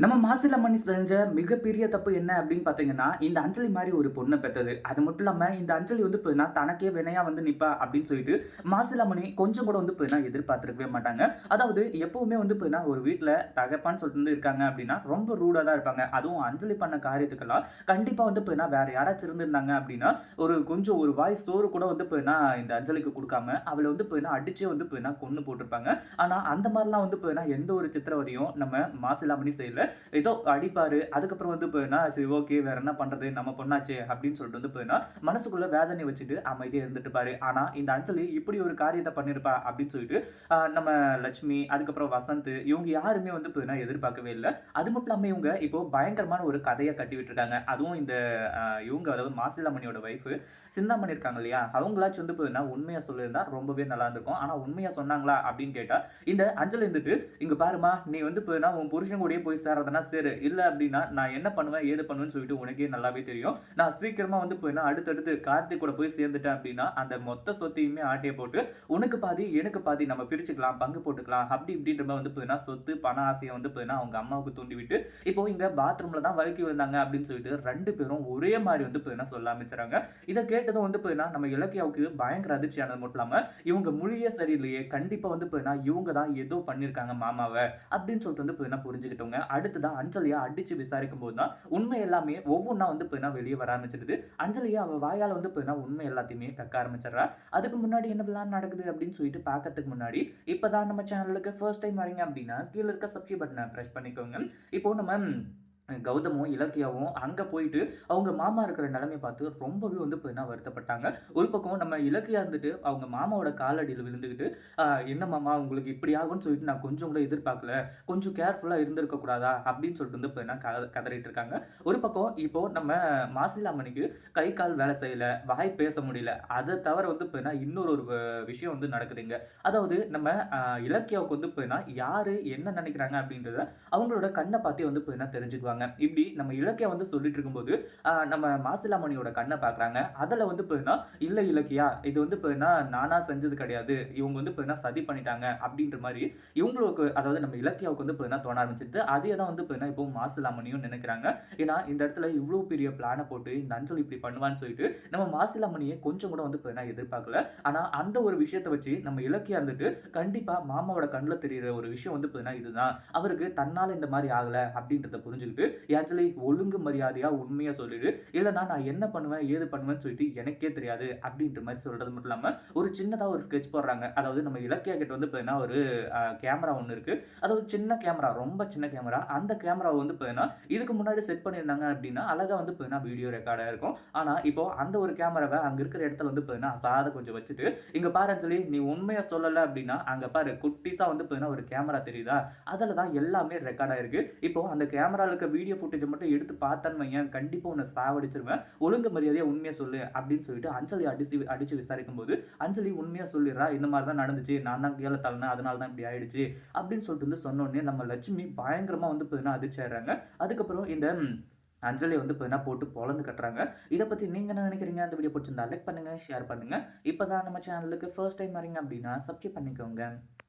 நம்ம மாசில மணி செஞ்ச மிகப்பெரிய தப்பு என்ன அப்படின்னு பார்த்தீங்கன்னா, இந்த அஞ்சலி மாதிரி ஒரு பொண்ணை பெற்றது அது மட்டும் இல்லாமல் இந்த அஞ்சலி வந்து போயினா தனக்கே வினையா வந்து நிற்பா அப்படின்னு சொல்லிட்டு, மாசிலாமணி கொஞ்சம் கூட வந்து போயினா எதிர்பார்த்துருக்கவே மாட்டாங்க. அதாவது எப்பவுமே வந்து போயினா ஒரு வீட்டில் தகப்பான்னு சொல்லிட்டு வந்து இருக்காங்க அப்படின்னா, ரொம்ப ரூடாக தான் இருப்பாங்க. அதுவும் அஞ்சலி பண்ண காரியத்துக்கெல்லாம் கண்டிப்பாக வந்து போயினா வேற யாராச்சும் இருந்திருந்தாங்க அப்படின்னா, ஒரு கொஞ்சம் ஒரு வாய் சோறு கூட வந்து போயினா இந்த அஞ்சலிக்கு கொடுக்காம அவளை வந்து போயினா அடிச்சே வந்து போயினா கொண்டு போட்டிருப்பாங்க ஆனால் அந்த மாதிரிலாம் வந்து போயினா எந்த ஒரு சித்திரவதையும் நம்ம மாசிலாமணி செய்யல. ஏதோ அடிப்பாரு. அதுக்கப்புறம் வந்து போயினா, சரி ஓகே வேற என்ன பண்றது? நம்ம பொண்ணாச்சு அப்படின்னு சொல்லிட்டு வந்து போயினா, மனசுக்குள்ள வேதனை வச்சுட்டு அமைதியா இருந்துட்டுப்பாரு. ஆனா, இந்த அஞ்சலி இப்படி ஒரு காரியத்தை பண்ணியிருப்பா அப்படின்னு சொல்லிட்டு, நம்ம லட்சுமி, அதுக்கப்புறம் வசந்த் இவங்க யாருமே வந்து போயினா எதிர்பார்க்கவே இல்லை அது மட்டும் இல்லாம இவங்க இப்போ பயங்கரமான ஒரு கதையை கட்டி இருக்காங்க அதுவும் இந்த இவங்க அதாவது மாசிலாமணியோட ஒய்ஃப் சிந்தாமணி இருக்காங்க இல்லையா? அவங்களாச்சும் வந்து போயினா உண்மையாக சொல்லியிருந்தா ரொம்பவே நல்லா இருந்திருக்கும். ஆனா உண்மையா சொன்னாங்களா அப்படின்னு கேட்டா, இந்த அஞ்சல் இருந்துட்டு, "இங்க பாரும்மா, நீ வந்து போயினா உன் புருஷன் கூடயே போய் சேர்றதுனா சரி இல்லை அப்படின்னா, நான் என்ன பண்ணுவேன், ஏது பண்ணுவேன்னு சொல்லிட்டு உனக்கே நல்லாவே தெரியும். நான் சீக்கிரமாக வந்து போயினா அடுத்தடுத்து கார்த்திக் கூட போய் சேர்ந்துட்டேன் அப்படின்னா, அந்த மொத்த சொத்தையுமே ஆட்டையை போட்டு, உனக்கு பாதி, எனக்கு பாதி நம்ம பிரிச்சுக்கலாம், பங்கு போட்டுக்கலாம். அப்படி இப்படின்ற மாதிரி வந்து போயினா சொத்து, பண ஆசையை வந்து போயினா அவங்க அம்மாவுக்கு தூண்டிவிட்டு, இப்போ இங்கே பாத்ரூமில் தான் வழுக்கி விழுந்தாங்க அப்படின்னு சொல்லிட்டு ரெண்டு பேரும் ஒரே மாதிரி வந்து போயினா சொல்ல ஆரம்பிச்சுறாங்க. இதை கேட்டதும் வந்து போயினா நம்ம இலக்கியாவுக்கு பயங்கர அதிர்ச்சியானது மட்டும் இல்லாமல் இவங்க மொழியே சரியில்லையே, கண்டிப்பாக வந்து போயினா இவங்க தான் ஏதோ பண்ணியிருக்காங்க மாமாவை அப்படின்னு சொல்லிட்டு வந்து போயினா புரிஞ்சுக்கிட்டோங்க. அடுத்ததான் அஞ்சலியா அடிச்சு விசாரிக்கும்போது தான், உண்மை எல்லாமே ஒவ்வொன்றா வந்து இப்போ வெளியே வர ஆரம்பிச்சிருது அஞ்சலியா அவள் வாயால் வந்து போயினா உண்மை எல்லாத்தையுமே கக்க ஆரம்பிச்சிடுறா. அதுக்கு முன்னாடி என்னவெல்லாம் நடக்குது அப்படின்னு சொல்லிட்டு பார்க்கறதுக்கு முன்னாடி, இப்போ தான் நம்ம சேனலுக்கு ஃபர்ஸ்ட் டைம் வரீங்க அப்படின்னா, கீழே இருக்க சப்ஸ்கிரைப் பட்டனை ப்ரெஸ் பண்ணிக்கோங்க. இப்போ நம்ம கௌதமும், இலக்கியாவும் அங்கே போயிட்டு அவங்க மாமா இருக்கிற நிலைமையை பார்த்து ரொம்பவே வந்து பார்த்தீங்கன்னா வருத்தப்பட்டாங்க. ஒரு பக்கம் நம்ம இலக்கியா இருந்துட்டு அவங்க மாமாவோட காலடியில் விழுந்துக்கிட்டு என்ன மாமா உங்களுக்கு இப்படி ஆகும்னு சொல்லிட்டு நான் கொஞ்சம் கூட எதிர்பார்க்கல. கொஞ்சம் கேர்ஃபுல்லாக இருந்திருக்க கூடாதா?" அப்படின்னு சொல்லிட்டு வந்து பார்த்தீங்கன்னா கதறிட்டு இருக்காங்க. ஒரு பக்கம் இப்போ நம்ம மாசிலாமணிக்கு கை, கால் வேலை செய்யல, வாய் பேச முடியல. அதை தவிர வந்து பார்த்தீங்கன்னா இன்னொரு ஒரு விஷயம் வந்து நடக்குதுங்க. அதாவது நம்ம இலக்கியாவுக்கு வந்து பார்த்தீங்கன்னா யார் என்ன நினைக்கிறாங்க அப்படின்றத அவங்களோட கண்ணை பார்த்தே வந்து பார்த்தீங்கன்னா தெரிஞ்சுக்குவாங்க. இப்படி நம்ம இலக்கியா வந்து சொல்லிட்டு இருக்கும்போது, நம்ம மாசிலாமணியோட கண்ணை பார்க்குறாங்க. அதில் வந்து பார்த்தீங்கன்னா, இல்லை இலக்கியா, இது வந்து பார்த்தீங்கன்னா நானா செஞ்சது கிடையாது. இவங்க வந்து பார்த்தீங்கன்னா சதி பண்ணிட்டாங்க." அப்படின்ற மாதிரி இவங்களுக்கு அதாவது நம்ம இலக்கியாவுக்கு வந்து பார்த்தீங்கன்னா தோண ஆரம்பிச்சிருது அதே தான் வந்து பார்த்தீங்கன்னா இப்போ மாசிலாமணியும் நினைக்கிறாங்க. ஏன்னா இந்த இடத்துல இவ்வளோ பெரிய பிளானை போட்டு இந்த அஞ்சல் இப்படி பண்ணுவான்னு சொல்லிட்டு நம்ம மாசிலாமணியை கொஞ்சம் கூட வந்து பார்த்தீங்கன்னா எதிர்பார்க்கல. ஆனால் அந்த ஒரு விஷயத்த வச்சு நம்ம இலக்கியா இருந்துட்டு, கண்டிப்பாக மாமாவோட கண்ணில் தெரியிற ஒரு விஷயம் வந்து பார்த்தீங்கன்னா இதுதான். அவருக்கு தன்னால் இந்த மாதிரி ஆகலை அப்படின்றத புரிஞ்சுகிட்டு, ஒழுங்கு மரியாதையாக உண்மையாக சொல்லிடு. இல்லைனா நான் என்ன பண்ணுவேன், ஏது பண்ணுவேன்னு சொல்லிட்டு எனக்கே தெரியாது." அப்படின்ற மாதிரி சொல்கிறது மட்டும் இல்லாமல் ஒரு சின்னதாக ஒரு ஸ்கெட்ச் போடுறாங்க. அதாவது நம்ம இலக்கியா கிட்ட வந்து பார்த்தீங்கன்னா ஒரு கேமரா கேமரா இருக்குது அது அதாவது சின்ன கேமரா, ரொம்ப சின்ன கேமரா. அந்த கேமராவை வந்து பார்த்தீங்கன்னா, இதுக்கு முன்னாடி செட் பண்ணியிருந்தாங்க அப்படின்னா, அழகா வந்து பார்த்தீங்கன்னா வீடியோ ரெக்கார்டாக இருக்கும் ஆனால் இப்போ அந்த ஒரு கேமராவை அங்கே இருக்கிற இடத்துல வந்து பார்த்தீங்கன்னா சாதம் கொஞ்சம் வச்சுட்டு, இங்கே பாரு அஞ்சலி, நீ உண்மையாக சொல்லலை அப்படின்னா, அங்கே பாரு குட்டிஸாக வந்து பார்த்தீங்கன்னா ஒரு கேமரா தெரியுதா? அதில் தான் எல்லாமே ரெக்கார்ட் ஆயிருக்கு. இப்போ அந்த கேமரால இருக்க வீடியோ ஃபுட்டேஜை மட்டும் எடுத்து பார்த்தேன்னு வையன் கண்டிப்பாக உன்னை சாவடிச்சிருவேன் ஒழுங்கு மரியாதையாக உண்மையாக சொல்லு." அப்படின்னு சொல்லிட்டு அஞ்சலி அடிச்சு விசாரிக்கும் போது அஞ்சலி உண்மையாக சொல்லிடுறா. "இந்த மாதிரி தான் நடந்துச்சு. நான் தான் கீழ தள்ளினேன். அதனால தான் இப்படி ஆயிடுச்சு." அப்படின்னு சொல்லிட்டு வந்து சொன்னோனே நம்ம லட்சுமி பயங்கரமாக வந்து பார்த்தீங்கன்னா அதிர்ச்சி ஆயிடுறாங்க. அதுக்கப்புறம் இந்த அஞ்சலி வந்து பார்த்தீங்கன்னா போட்டு பொழந்து கட்டுறாங்க. இதை பற்றி நீங்கள் என்ன நினைக்கிறீங்க? அந்த வீடியோ பிடிச்சிருந்தா லைக் பண்ணுங்கள் ஷேர் பண்ணுங்கள் இப்போ தான் நம்ம சேனலுக்கு ஃபர்ஸ்ட் டைம் வரீங்க அப்படின்னா சப்ஸ்கிரைப் பண்ணிக்கோங்க.